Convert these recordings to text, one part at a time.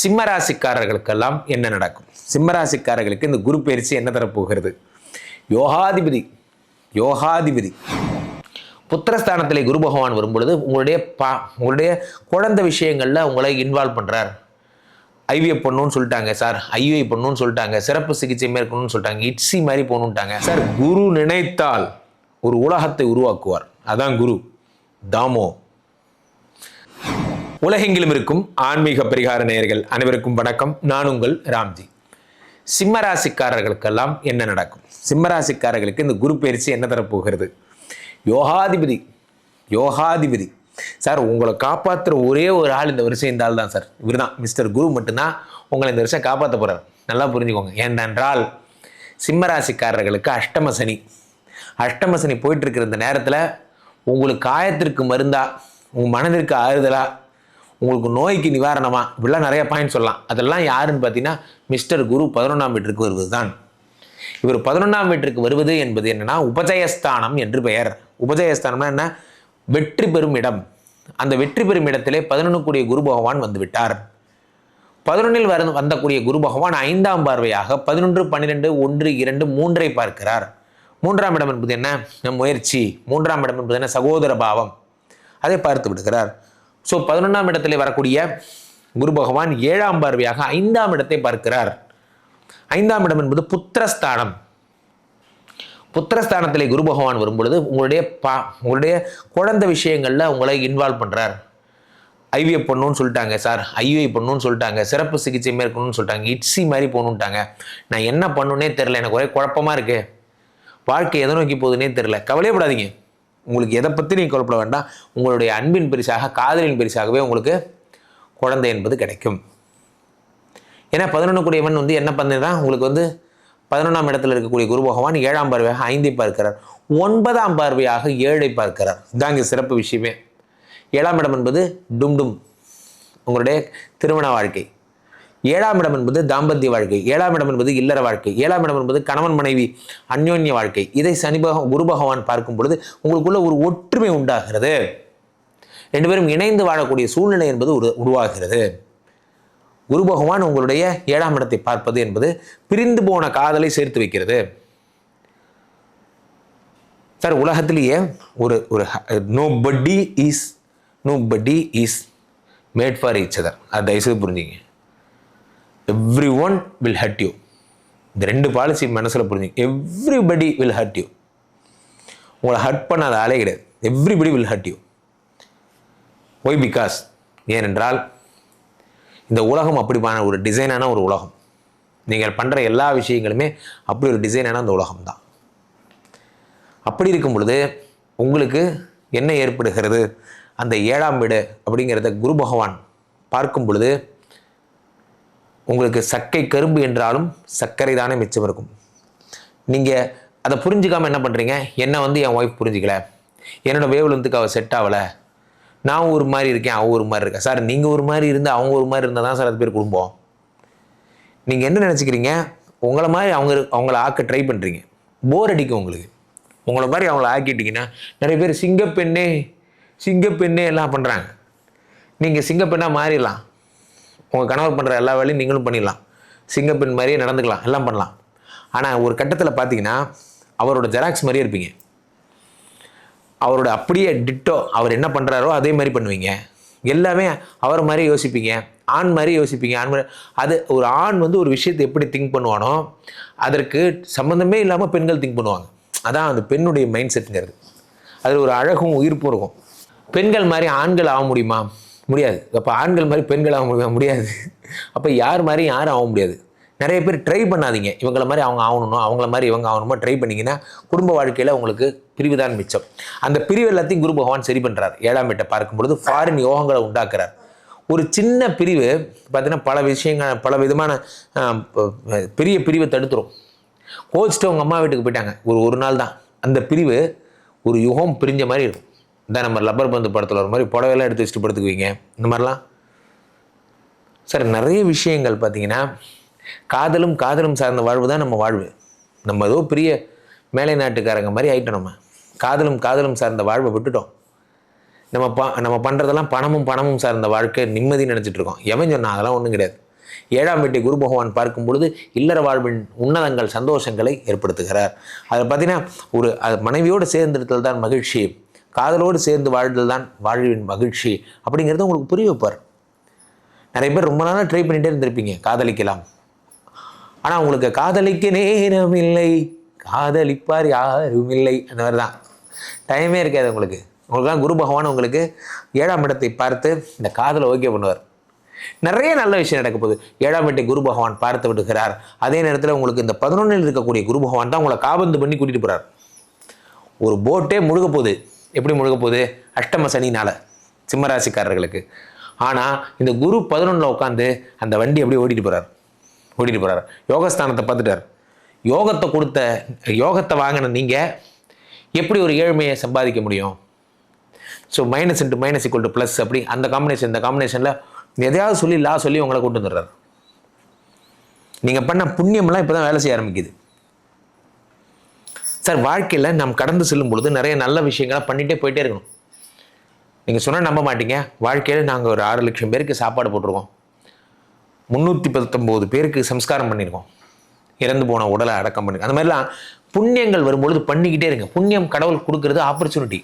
சிம்மராசிக்காரர்களுக்கெல்லாம் என்ன நடக்கும்? சிம்மராசிக்காரர்களுக்கு இந்த குரு பயிற்சி என்ன தரப்போகிறது? யோகாதிபதி யோகாதிபதி. புத்திரஸ்தானத்திலே குரு பகவான் வரும்பொழுது உங்களுடைய பா உங்களுடைய குழந்தை விஷயங்களில் உங்களை இன்வால்வ் பண்ணுறார் ஐவிஎஃப் பண்ணணும்னு சொல்லிட்டாங்க சார். ஐவிஐ பண்ணணும்னு சொல்லிட்டாங்க சிறப்பு சிகிச்சை மேற்கணும்னு சொல்லிட்டாங்க இட்ஸி மாதிரி போகணுன்ட்டாங்க சார் குரு நினைத்தால் ஒரு உலகத்தை உருவாக்குவார். அதான் குரு. தாமோ. உலகெங்கிலும் இருக்கும் ஆன்மீக பரிகார நேயர்கள் அனைவருக்கும் வணக்கம். நான் உங்கள் ராம்ஜி. சிம்மராசிக்காரர்களுக்கெல்லாம் என்ன நடக்கும்? சிம்மராசிக்காரர்களுக்கு இந்த குரு பயிற்சி என்ன தரப்போகிறது? யோகாதிபதி. யோகாதிபதி. சார் உங்களை காப்பாற்றுற ஒரே ஒரு ஆள் இந்த வருஷம் இந்த ஆள் தான் சார். இவர் தான் மிஸ்டர் குரு மட்டும்தான் உங்களை இந்த வருஷம் காப்பாற்ற போகிறார் நல்லா புரிஞ்சுக்கோங்க. ஏனென்றால் சிம்மராசிக்காரர்களுக்கு அஷ்டம சனி. அஷ்டம சனி போயிட்டு இருக்கிற இந்த நேரத்தில் உங்களுக்கு காயத்திற்கு மருந்தா உங்கள் மனதிற்கு ஆறுதலாக உங்களுக்கு நோய்க்கு நிவாரணமா? இப்படிலாம் நிறைய பாயிண்ட் சொல்லலாம். அதெல்லாம் யாருன்னு பார்த்தீங்கன்னா மிஸ்டர் குரு பதினொன்றாம் வீட்டிற்கு வருவது தான் இவர் பதினொன்றாம் வீட்டிற்கு வருவது என்பது என்னென்னா உபஜயஸ்தானம் என்று பெயர். உபஜயஸ்தானம்னா என்ன? வெற்றி பெறும் இடம். அந்த வெற்றி பெறும் இடத்திலே பதினொன்றுக்குரிய குரு பகவான் வந்துவிட்டார். பதினொன்றில் வர வந்தக்கூடிய குரு பகவான் ஐந்தாம் பார்வையாக பதினொன்று பன்னிரெண்டு ஒன்று இரண்டு மூன்றை பார்க்கிறார். மூன்றாம் இடம் என்பது என்ன? நம் முயற்சி. மூன்றாம் இடம் என்பது என்ன? சகோதர பாவம். அதை பார்த்து விடுகிறார். ஸோ பதினொன்றாம் இடத்திலே வரக்கூடிய குரு பகவான் ஏழாம் பார்வையாக ஐந்தாம் இடத்தை பார்க்கிறார். ஐந்தாம் இடம் என்பது புத்திரஸ்தானம். புத்திரஸ்தானத்திலே குரு பகவான் வரும்பொழுது உங்களுடைய பா உங்களுடைய குழந்தை விஷயங்களில் உங்களை இன்வால்வ் பண்ணுறார் ஐவிஐ பண்ணணும்னு சொல்லிட்டாங்க சார். ஐவிஐ பண்ணணும்னு சொல்லிட்டாங்க. சிறப்பு சிகிச்சை மேற்கணும்னு சொல்லிட்டாங்க. இட்ஸி மாதிரி போகணுன்ட்டாங்க நான் என்ன பண்ணுனே தெரில எனக்கு ஒரே குழப்பமாக இருக்குது வாழ்க்கை எதை நோக்கி போகுதுன்னே தெரில கவலையப்படாதீங்க உங்களுக்கு எதை பற்றி நீங்கள் கவலைப்பட வேண்டாம். உங்களுடைய அன்பின் பரிசாக காதலின் பரிசாகவே உங்களுக்கு குழந்தை என்பது கிடைக்கும். ஏன்னா பதினொன்று கூடியவன் வந்து என்ன பண்ணுறா உங்களுக்கு வந்து பதினொன்றாம் இடத்துல இருக்கக்கூடிய குரு பகவான் ஏழாம் பார்வையாக ஐந்தை பார்க்கிறார். ஒன்பதாம் பார்வையாக ஏழை பார்க்கிறார். இதாங்க சிறப்பு விஷயமே. ஏழாம் இடம் என்பது டும் டும். உங்களுடைய திருமண வாழ்க்கை. ஏழாம் இடம் என்பது தாம்பத்திய வாழ்க்கை ஏழாம் இடம் என்பது இல்லற வாழ்க்கை ஏழாம் இடம் என்பது கணவன் மனைவி அந்யோன்ய வாழ்க்கை. இதை சனி பகவான் குரு பகவான் பார்க்கும் பொழுது உங்களுக்குள்ள ஒரு ஒற்றுமை உண்டாகிறது. ரெண்டு பேரும் இணைந்து வாழக்கூடிய சூழ்நிலை என்பது உரு உருவாகிறது. குரு பகவான் உங்களுடைய ஏழாம் இடத்தை பார்ப்பது என்பது பிரிந்து போன காதலை சேர்த்து வைக்கிறது. சார் உலகத்திலேயே ஒரு ஒரு nobody is nobody is made for each other அது தயவுசெய்து புரிஞ்சுங்க. Every one will hurt you இந்த ரெண்டு பாலிசி மனசில் புரிஞ்சுங்க எவ்ரிபடி வில் ஹர்ட் யூ உங்களை ஹர்ட் பண்ணாத ஆளே கிடையாது. Everybody will hurt you why because ஏனென்றால் இந்த உலகம் அப்படிமான ஒரு டிசைனான ஒரு உலகம். நீங்கள் பண்ணுற எல்லா விஷயங்களுமே அப்படி ஒரு டிசைனான அந்த உலகம் தான் அப்படி இருக்கும் பொழுது உங்களுக்கு என்ன ஏற்படுகிறது? அந்த ஏழாம் வீடு அப்படிங்கிறத குரு பகவான் பார்க்கும் பொழுது உங்களுக்கு சக்கை கரும்பு என்றாலும் சர்க்கரை தானே மிச்சம் இருக்கும். நீங்கள் அதை புரிஞ்சுக்காமல் என்ன பண்ணுறீங்க என்னை வந்து என் ஒய்ஃப் புரிஞ்சிக்கல? என்னோட வேவ்லந்துக்கு அவள் செட் ஆகலை. நான் ஒரு மாதிரி இருக்கேன் அவள் ஒரு மாதிரி இருக்கேன் சார் நீங்கள் ஒரு மாதிரி இருந்தால் அவங்க ஒரு மாதிரி இருந்தால் தான் சார் அது பேர் குடும்பம். நீங்கள் என்ன நினச்சிக்கிறீங்க? உங்களை மாதிரி அவங்க அவங்கள ஆக்க ட்ரை பண்ணுறீங்க போர் அடிக்கும் உங்களுக்கு. உங்களை மாதிரி அவங்கள ஆக்கிட்டீங்கன்னா நிறைய பேர் சிங்கப்பெண்ணே சிங்கப்பெண்ணே எல்லாம் பண்ணுறாங்க நீங்கள் சிங்கப்பெண்ணாக மாறிடலாம். உங்கள் கணவர் பண்ணுற எல்லா வேலையும் நீங்களும் பண்ணிடலாம். சிங்கப்பெண் மாதிரியே நடந்துக்கலாம் எல்லாம் பண்ணலாம். ஆனால் ஒரு கட்டத்தில் பார்த்தீங்கன்னா அவரோட ஜெராக்ஸ் மாதிரியே இருப்பீங்க. அவரோட அப்படியே டிட்டோ அவர் என்ன பண்ணுறாரோ அதே மாதிரி பண்ணுவீங்க. எல்லாமே அவர் மாதிரி யோசிப்பீங்க ஆண் மாதிரி யோசிப்பீங்க ஆண் மாதிரி அது ஒரு ஆண் வந்து ஒரு விஷயத்தை எப்படி திங்க் பண்ணுவானோ அதற்கு சம்மந்தமே இல்லாமல் பெண்கள் திங்க் பண்ணுவாங்க. அதான் அந்த பெண்ணுடைய மைண்ட் செட்டுங்கிறது அதில் ஒரு அழகும் உயிர்ப்பும் இருக்கும். பெண்கள் மாதிரி ஆண்கள் ஆக முடியுமா? முடியாது. அப்போ ஆண்கள் மாதிரி பெண்கள் ஆக முடியாது. அப்போ யார் மாதிரி யாரும் ஆக முடியாது. நிறைய பேர் ட்ரை பண்ணாதீங்க. இவங்கள மாதிரி அவங்க ஆகணும் அவங்கள மாதிரி இவங்க ஆகணுமோ ட்ரை பண்ணிங்கன்னா குடும்ப வாழ்க்கையில் உங்களுக்கு பிரிவு தான் மிச்சம். அந்த பிரிவு எல்லாத்தையும் குரு பகவான் சரி பண்ணுறார் ஏழாம் வீட்டை பார்க்கும் பொழுது ஃபாரின் யோகங்களை உண்டாக்குறார். ஒரு சின்ன பிரிவு பார்த்தீங்கன்னா பல விஷயங்கள் பல விதமான பெரிய பிரிவை தடுத்துரும். கோச்சிட்டு அவங்க அம்மா வீட்டுக்கு போயிட்டாங்க. ஒரு ஒரு நாள் தான். அந்த பிரிவு ஒரு யுகம் பிரிஞ்ச மாதிரி இருக்கும். இந்த நம்ம லப்பர் பந்து படத்தில் ஒரு மாதிரி புடவையெல்லாம் எடுத்து வச்சுட்டு படுத்துக்குவீங்க. இந்த மாதிரிலாம். சார் நிறைய விஷயங்கள் பார்த்தீங்கன்னா காதலும் காதலும் சார்ந்த வாழ்வு தான் நம்ம வாழ்வு. நம்ம ஏதோ பெரிய மேலை நாட்டுக்காரங்க மாதிரி ஆகிட்டோம் நம்ம. காதலும் காதலும் சார்ந்த வாழ்வை விட்டுட்டோம். நம்ம ப நம்ம பண்ணுறதெல்லாம் பணமும் பணமும் சார்ந்த வாழ்க்கை நிம்மதி நினச்சிட்ருக்கோம் எவன் சொன்னால் அதெல்லாம் ஒன்றும் கிடையாது. ஏழாம் வீட்டை குரு பகவான் பார்க்கும் பொழுது இல்லற வாழ்வின் உன்னதங்கள் சந்தோஷங்களை ஏற்படுத்துகிறார். அதை பார்த்தீங்கன்னா ஒரு அது மனைவியோடு சேர்ந்திருத்தல் தான் மகிழ்ச்சி. காதலோடு சேர்ந்து வாழ்தல் தான் வாழ்வின் மகிழ்ச்சி அப்படிங்கிறத உங்களுக்கு புரிய வைப்பார். நிறைய பேர் ரொம்ப நாளாக ட்ரை பண்ணிகிட்டே இருந்திருப்பீங்க காதலிக்கலாம். ஆனால் உங்களுக்கு காதலிக்க நேரம் இல்லை காதலிப்பார் யாரும் இல்லை அந்த மாதிரி தான் டைமே இருக்காது உங்களுக்கு. உங்களுக்குலாம் குரு பகவான் உங்களுக்கு ஏழாம் இடத்தை பார்த்து இந்த காதலை ஓகே பண்ணுவார். நிறைய நல்ல விஷயம் நடக்க போகுது. ஏழாம் வீட்டை குரு பகவான் பார்த்து விடுகிறார். அதே நேரத்தில் உங்களுக்கு இந்த பதினொன்றில் இருக்கக்கூடிய குரு பகவான் தான் உங்களை காபந்து பண்ணி கூட்டிகிட்டு போகிறார் ஒரு போட்டே முழுக போகுது. எப்படி முழுக போகுது? அஷ்டம சனினால சிம்மராசிக்காரர்களுக்கு. ஆனால் இந்த குரு பதினொன்றில் உட்காந்து அந்த வண்டி அப்படியே ஓடிட்டு போகிறார் ஓடிட்டு போகிறார் யோகஸ்தானத்தை பார்த்துட்டார். யோகத்தை கொடுத்த யோகத்தை வாங்கின நீங்கள் எப்படி ஒரு ஏழ்மையை சம்பாதிக்க முடியும்? So minus into minus equal to plus அப்படி அந்த காம்பினேஷன் இந்த காம்பினேஷனில் எதையாவது சொல்லி லா சொல்லி உங்களை கூட்டு வந்துடுறாரு. நீங்கள் பண்ண புண்ணியம்லாம் இப்போ தான் வேலை செய்ய ஆரம்பிக்குது. சார் வாழ்க்கையில் நாம் கடந்து செல்லும் பொழுது நிறைய நல்ல விஷயங்களை பண்ணிகிட்டே போயிட்டே இருக்கணும். நீங்கள் சொன்னால் நம்ப மாட்டீங்க. வாழ்க்கையில் நாங்கள் ஒரு ஆறு லட்சம் பேருக்கு சாப்பாடு போட்டிருக்கோம். முந்நூற்றி பத்தொம்போது பேருக்கு சம்ஸ்காரம் பண்ணியிருக்கோம். இறந்து போன உடலை அடக்கம் பண்ணி அந்த மாதிரிலாம் புண்ணியங்கள் வரும்பொழுது பண்ணிக்கிட்டே இருங்க. புண்ணியம் கடவுள் கொடுக்கறது ஆப்பர்ச்சுனிட்டி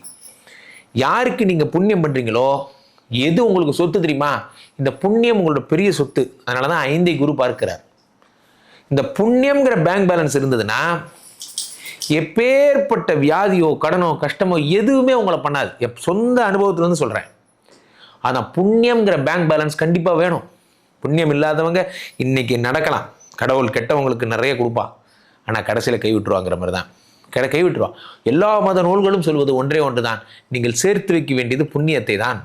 யாருக்கு நீங்கள் புண்ணியம் பண்ணுறீங்களோ எது உங்களுக்கு சொத்து தெரியுமா? இந்த புண்ணியம் உங்களோட பெரிய சொத்து. அதனால தான் ஐந்தை குரு பார்க்கிறார். இந்த புண்ணியங்கிற பேங்க் பேலன்ஸ் இருந்ததுன்னா எப்பேற்பட்ட வியாதியோ கடனோ கஷ்டமோ எதுவுமே உங்களை பண்ணாது. எப் சொந்த அனுபவத்துலேருந்து சொல்கிறேன் ஆனால் புண்ணியம்ங்கிற பேங்க் பேலன்ஸ் கண்டிப்பாக வேணும். புண்ணியம் இல்லாதவங்க இன்னைக்கு நடக்கலாம். கடவுள் கெட்டவங்களுக்கு நிறைய கொடுப்பான் ஆனால் கடைசியில் கை விட்டுருவாங்கிற மாதிரி தான். கடை கை விட்டுருவான் எல்லா மத நூல்களும் சொல்வது ஒன்றே ஒன்று தான் நீங்கள் சேர்த்து வைக்க வேண்டியது புண்ணியத்தை தான்.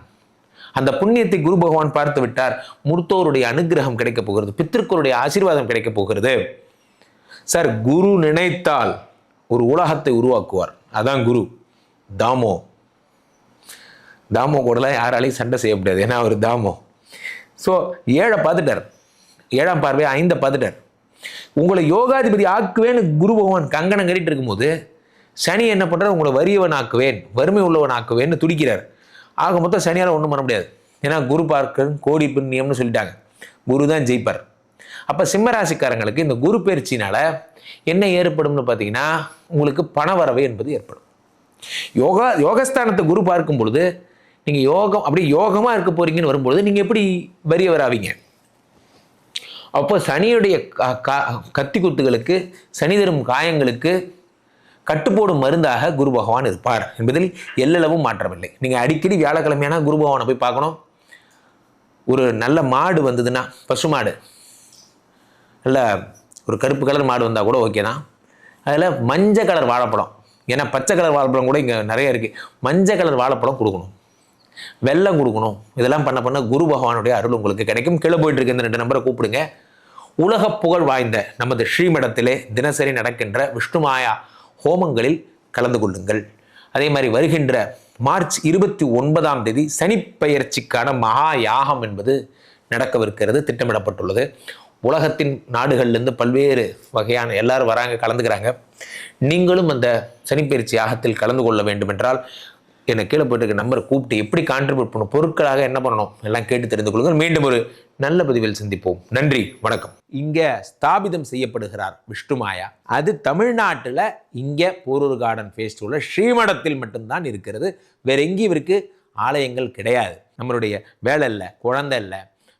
அந்த புண்ணியத்தை குரு பகவான் பார்த்து விட்டார். மூர்த்தோருடைய அனுகிரகம் கிடைக்கப் போகிறது. பித்திருக்களுடைய ஆசீர்வாதம் கிடைக்கப் போகிறது. சார் குரு நினைத்தால் ஒரு உலகத்தை உருவாக்குவார். அதான் குரு. தாமோ. தாமோ கூடலாம் யாராலையும் சண்டை செய்ய முடியாது. ஏன்னா அவர் தாமோ. ஸோ ஏழை பார்த்துட்டார். ஏழாம் பார்வை ஐந்தை பார்த்துட்டார். உங்களை யோகாதிபதி ஆக்குவேன்னு குரு பகவான் கங்கணம் கட்டிட்டு இருக்கும்போது சனி என்ன பண்ணுறார் உங்களை வறியவன் ஆக்குவேன் வறுமை உள்ளவன் ஆக்குவேன்னு துடிக்கிறார். ஆக மொத்தம் சனியால் ஒன்றும் பண்ண முடியாது. ஏன்னா குரு பார்க்கன் கோடி புண்ணியம்னு சொல்லிட்டாங்க. குரு தான் ஜெயிப்பார். அப்போ சிம்மராசிக்காரங்களுக்கு இந்த குரு பயிற்சினால் என்ன ஏற்படும்னு பார்த்தீங்கன்னா உங்களுக்கு பணவரவு என்பது ஏற்படும். யோகா யோகஸ்தானத்தை குரு பார்க்கும் பொழுது நீங்கள் யோகம் அப்படி யோகமாக இருக்க போகிறீங்கன்னு வரும்பொழுது நீங்கள் எப்படி வரியவர் ஆவீங்க அப்போ சனியுடைய க- கத்தி குத்துகளுக்கு சனி தரும் காயங்களுக்கு கட்டுப்போடும் மருந்தாக குரு பகவான் இருப்பார் என்பதில் எல்லளவும் மாற்றமில்லை. நீங்கள் அடிக்கடி வியாழக்கிழமையான குரு பகவானை போய் பார்க்கணும். ஒரு நல்ல மாடு வந்ததுன்னா பசு மாடு. நல்ல ஒரு கருப்பு கலர் மாடு வந்தால் கூட ஓகே தான் அதில் மஞ்சள் கலர் வாழைப்பழம். ஏன்னா பச்சை கலர் வாழைப்பழம் கூட இங்கே நிறைய இருக்குது மஞ்சள் கலர் வாழைப்பழம் கொடுக்கணும். வெல்லம் கொடுக்கணும். இதெல்லாம் பண்ண பண்ண குரு பகவானுடைய அருள் உங்களுக்கு கிடைக்கும். கீழே போயிட்டு இருக்க இந்த ரெண்டு நம்பரை கூப்பிடுங்க. உலக புகழ் வாய்ந்த நமது ஸ்ரீமடத்திலே தினசரி நடக்கின்ற விஷ்ணுமாயா ஹோமங்களில் கலந்து கொள்ளுங்கள். அதே மாதிரி வருகின்ற மார்ச் இருபத்தி ஒன்பதாம் தேதி சனிப்பெயர்ச்சிக்கான மகா யாகம் என்பது நடக்கவிருக்கிறது திட்டமிடப்பட்டுள்ளது. உலகத்தின் நாடுகள்லேருந்து பல்வேறு வகையான எல்லாரும் வராங்க கலந்துக்கிறாங்க. நீங்களும் அந்த சனிப்பயிற்சி யாகத்தில் கலந்து கொள்ள வேண்டுமென்றால் என்னை கீழே போயிட்டு நம்பர் நம்பரை கூப்பிட்டு எப்படி கான்ட்ரிபியூட் பண்ணணும் பொருட்களாக என்ன பண்ணணும் எல்லாம் கேட்டு தெரிந்து கொள்ளுங்கள். மீண்டும் ஒரு நல்ல பதிவில் சந்திப்போம். நன்றி வணக்கம். இங்கே ஸ்தாபிதம் செய்யப்படுகிறார் விஷ்ணுமாயா. அது தமிழ்நாட்டில் இங்கே போரூர் கார்டன் ஃபேஸ்டிவலில் ஸ்ரீமடத்தில் மட்டும்தான் இருக்கிறது. வேற எங்கேயும் இவருக்கு ஆலயங்கள் கிடையாது. நம்மளுடைய வேலை இல்லை குழந்தை இல்லை